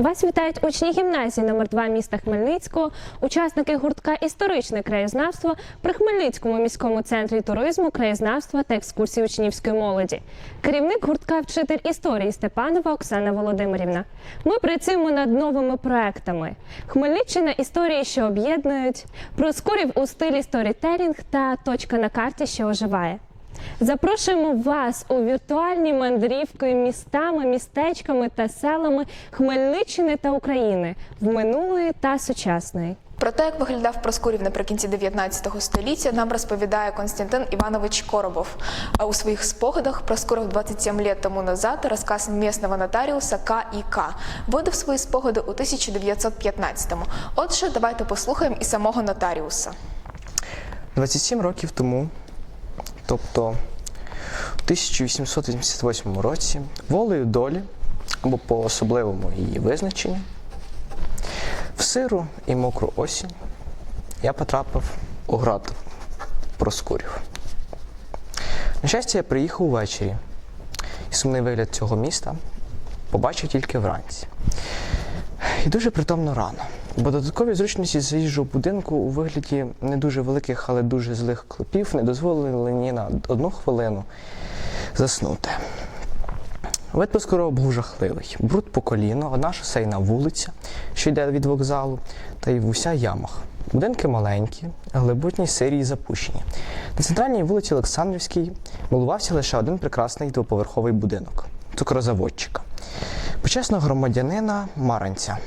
Вас вітають учні гімназії номер 2 міста Хмельницького, учасники гуртка Історичне краєзнавство при Хмельницькому міському центрі туризму, краєзнавства та екскурсії учнівської молоді. Керівник гуртка вчитель історії Степанова Оксана Володимирівна. Ми працюємо над новими проектами. Хмельниччина історії, що об'єднують, Проскурів у стилі сторітелінг та точка на карті, що оживає. Запрошуємо вас у віртуальні мандрівки містами, містечками та селами Хмельниччини та України в минулої та сучасної. Про те, як виглядав Проскурів наприкінці 19 століття, нам розповідає Константин Иванович Коробов. А у своїх спогадах Проскуров 27 лет тому назад розказ местного нотаріуса К. і К. видав свої спогади у 1915-му. Отже, давайте послухаємо і самого нотаріуса. 27 років тому, тобто у 1888 році, волею долі, або по особливому її визначенню, в сиру і мокру осінь я потрапив у град Проскурів. На щастя, я приїхав увечері, і сумний вигляд цього міста побачив тільки вранці. І дуже притомно рано, бо додаткові зручності заїжджу будинку у вигляді не дуже великих, але дуже злих клопів не дозволили мені на одну хвилину заснути. Вид Проскурова був жахливий. Бруд по коліно, одна шосейна вулиця, що йде від вокзалу, та й в уся ямах. Будинки маленькі, глибутні, сирі і запущені. На центральній вулиці Олександрівській милувався лише один прекрасний двоповерховий будинок цукрозаводчика. Почесного громадянина Маранця.